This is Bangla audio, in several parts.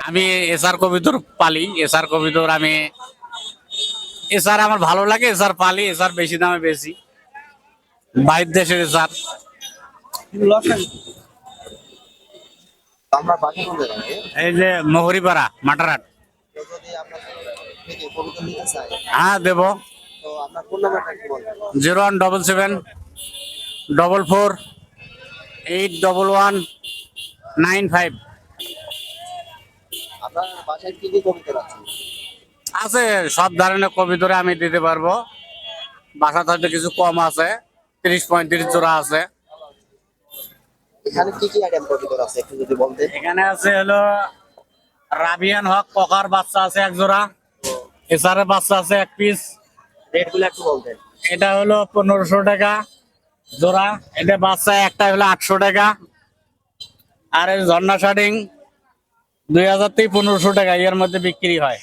আমি এসআর কবিতর পালি এসআর কবিতর আমি এসআর আমার ভালো লাগে এসআর পালি এসআর বেশি দামে বেশি। বাইর দেশের কোন জায়গায় এই যে মহরিপাড়া মাটারাট হ্যাঁ দেবো। Zero one double seven double four eight double one nine five. আপনার বাসায় কি কি কবিতা আছে? আছে সব ধরনের কবিতরে আমি দিতে পারব। বাসা হয়তো কিছু কম আছে তিরিশ পঁয়ত্রিশ জোড়া আছে। এখানে কি কি আইটেম কবিতা আছে একটু যদি বলতেন? এখানে আছে হলো রাবিয়ান হক ককার বাচ্চা আছে এক জোড়া। এসারের বাচ্চা আছে এক পিস রেট একটু বলতেন। এটা হলো পনেরোশো টাকা জোড়া। এটা বাচ্চা একটা হলো আটশো টাকা। আর এই ঝর্ণা শার্টিং দুই হাজার থেকে পনেরোশো টাকা এর মধ্যে বিক্রি হয়।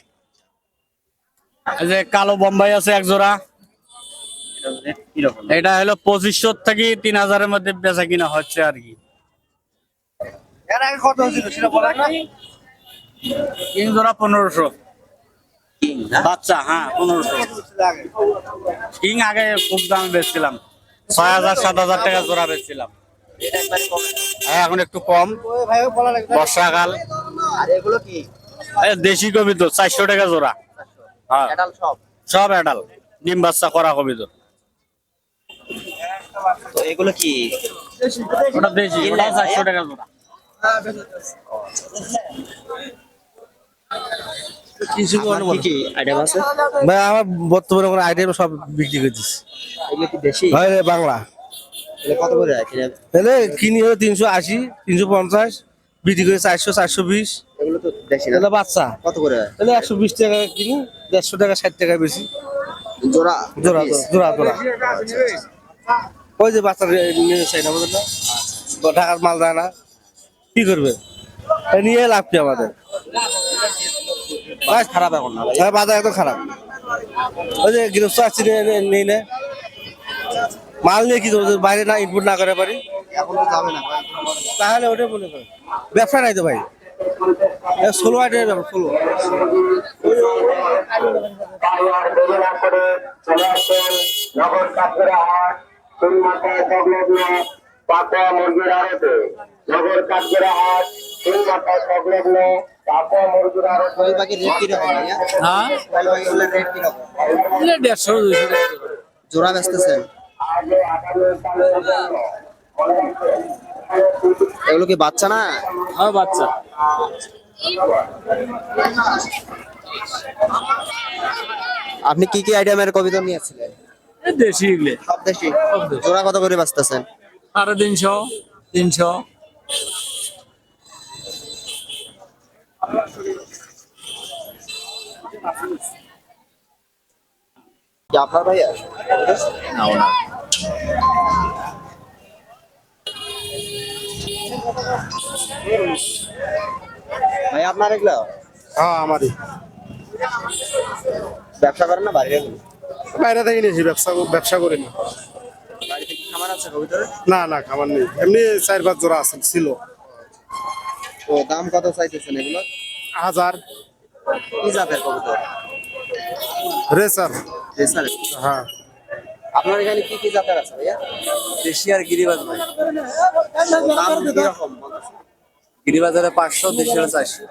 যে কালো বোম্বাই আছে এক জোড়া। এটা হলো পঁচিশশো থেকে তিন হাজারের মধ্যে বেচা কিনা হচ্ছে আর কি। জোড়া পনেরোশো। বাচ্চা হ্যাঁ পনেরোশো। কিং আগে খুব দামে বেচছিলাম। ছয় হাজার সাত হাজার টাকা জোড়া বেচছিলাম। হ্যাঁ এখন একটু কম। বর্ষাকাল। আর এগুলো কি? দেশি কবি তো চারশো টাকা জোড়া। হ্যাঁ। সব? সব অ্যাডাল ডিম বাচ্চা করা কবি তো এগুলো কি? ওটা দেশি ওটা চারশো টাকা জোড়া। আপনার কি কি আইটেম আছে? ভাই আমার বর্তমানে কোনো আইটেম সব বিক্রি করছিস এগুলো কি দেশি? ভাই বাংলা। কত করে কিনে? কিনি হলো তিনশো আশি তিনশো পঞ্চাশ। বিক্রি করে চারশো চারশো বিশ। এগুলো তো দেশি না। বাচ্চা। কত করে এলে একশো বিশ টাকা কিনি দেড়শো টাকা ষাট টাকা বেশি। জোড়া? জোড়া জোড়া জোড়া ওই যে বাচ্চা নিয়ে চাই না আমাদের না ঢাকার মাল দেয় না। কি করবে? নিয়ে লাভ কি আমাদের? খারাপ এখন না হ্যাঁ বাজার একদম খারাপ। ওই যে গৃহস্থ আসছি নেই না। মাল নিয়ে কি করব? বাইরে না ইনপুট না করে পারি এখন তো যাবে না। তাহলে ওটাই মনে করেন ব্যবসা নাই তো ভাই। ষোলো আটের ব্যাপার ষোলো। হাট তিনমাথা সংলগ্ন পাকুয়া মুরগির আড়তে নগর কাপড়া হাট তিনমাথা সংলগ্ন পাকুয়া মুরগির আড়তে কোয়েল পাখির রেট কীরকম ভাইয়া হ্যাঁ কোয়েল পাখিগুলোর রেট কীরকম দেড়শো দুশো জোড়া। জোড়া বেচতেছেন? আগে আগামী এগুলো কি বাচ্চা না? হ্যাঁ বাচ্চা। আপনি কি কি আইটেমের কবিতা নিয়েছিলেন দেশি এগুলো। সব দেশি? জোড়া কত করে বাঁচতেছেন? সাড়ে তিনশো তিনশো। আপনার ভাইয়া? ভাই আপনার এগুলো? হ্যাঁ আমারই। ব্যবসা করেন না এগুলো বাইরে থেকে নিয়েছি ব্যবসা ব্যবসা করি না খামার কবিতার না না খাবার নেই। এমনি চার পাঁচ জোড়া আছে ছিল। তো দাম কত চাইতেছেন এগুলো? হাজার। কি জাতের কবিতা রেসার। রেসার হ্যাঁ। আপনার এখানে কি কি জাতের আছে ভাইয়া? দেশি আর গিরিবাজ ভাই। দাম কীরকম? গিরিবাজারে পাঁচশো দেশি হলো চারশো।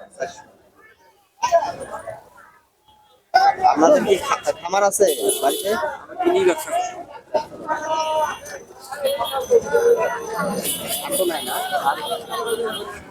আপনাদের কি খামার আছে বাড়িতে? কিনি ব্যবসা। আর